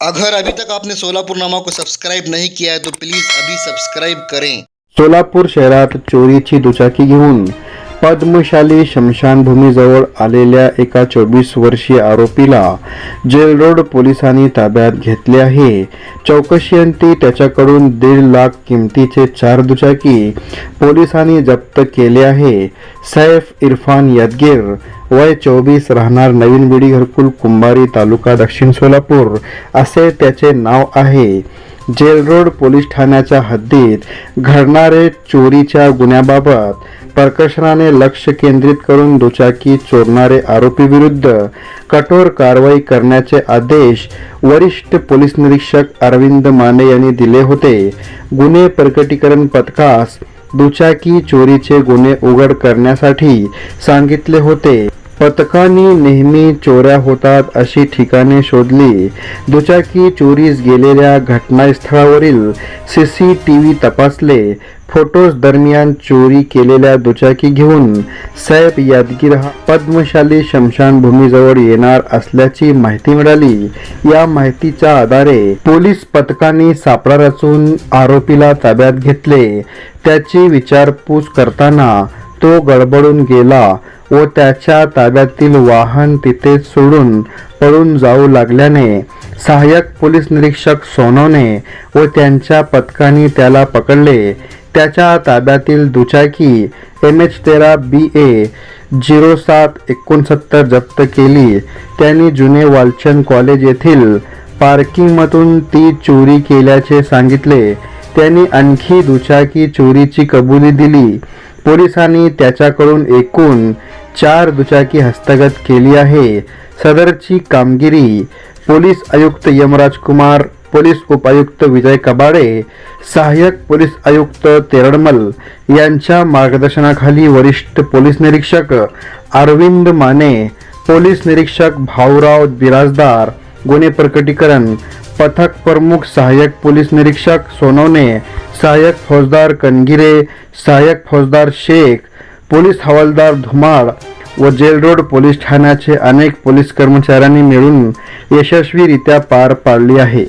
अगर अभी तक आपने सोलापुर नामा को सब्सक्राइब नहीं किया है तो प्लीज़ अभी सब्सक्राइब करें। सोलापूर शहरात चोरीची दुचाकी घेऊन पद्मशाली शमशानभूमीजवळ आलेल्या एका चोवीस वर्षीय आरोपीला जेल रोड पोलिसांनी ताब्यात घेतले आहे. चौकशीअंती त्याच्याकडून दीड लाख किमतीचे चार दुचाकी पोलिसांनी जप्त केले आहे. सैफ इरफान यादगीर वय चोवीस राहणार नवीन बिडी घरकुल कुंभारी तालुका दक्षिण सोलापूर असे त्याचे नाव आहे. जेल रोड पोलीस ठाण्याच्या हद्दीत घडणारे चोरीच्या गुन्ह्याबाबत प्रकर्षणाने लक्ष केंद्रित करून दुचाकी चोरणारे आरोपी विरुद्ध कठोर कारवाई करण्याचे आदेश वरिष्ठ पोलीस निरीक्षक अरविंद माने यांनी दिले होते. गुन्हे प्रकटीकरण पथकास दुचाकी चोरीचे गुन्हे उघड करण्यासाठी सांगितले होते. पथकांनी नेहमी चोऱ्या होतात अशी ठिकाणे शोधली. दुचाकी चोरीस गेलेल्या घटनास्थळावरील सी सी टी व्ही तपासले. फोटोज दरम्यान चोरी केलेल्या दुचाकी घेऊन सैफ यादगीर हा पद्मशाली शमशानभूमीजवळ येणार असल्याची माहिती मिळाली. या माहितीच्या आधारे पोलीस पथकाने सापळा रचून आरोपीला ताब्यात घेतले. त्याची विचारपूस करताना तो गडबडून गेला व त्याच्या ताब्यातील वाहन तिथेच सोडून पळून जाऊ लागल्याने सहाय्यक पोलीस निरीक्षक सोनवणे व त्यांच्या पथकाने त्याला पकडले. त्याच्या ताब्यातील दुचाकी एम एच तेरा बी ए झिरो सात एकोणसत्तर जप्त केली. त्यांनी जुने वालचंद कॉलेज येथील पार्किंगमधून ती चोरी केल्याचे सांगितले. त्यांनी आणखी दुचाकी चोरीची कबुली दिली. पोलिसांनी त्याच्याकडून एकूण चार दुचाकी हस्तगत केली आहे. सदरची कामगिरी पोलीस आयुक्त यमराज कुमार पोलीस उपायुक्त विजय कबाडे सहाय्यक पोलीस आयुक्त तेरडमल यांच्या मार्गदर्शनाखाली वरिष्ठ पोलीस निरीक्षक अरविंद माने पोलीस निरीक्षक भाऊराव बिराजदार गुन्हे प्रकटीकरण पथक प्रमुख सहाय्यक पोलीस निरीक्षक सोनवणे सहाय्यक फौजदार कनगिरे सहाय्यक फौजदार शेख पोलीस हवालदार धुमाळ व जेल रोड पोलीस ठाण्याचे अनेक पोलीस कर्मचाऱ्यांनी मिळून यशस्वीरित्या पार पाडली आहे.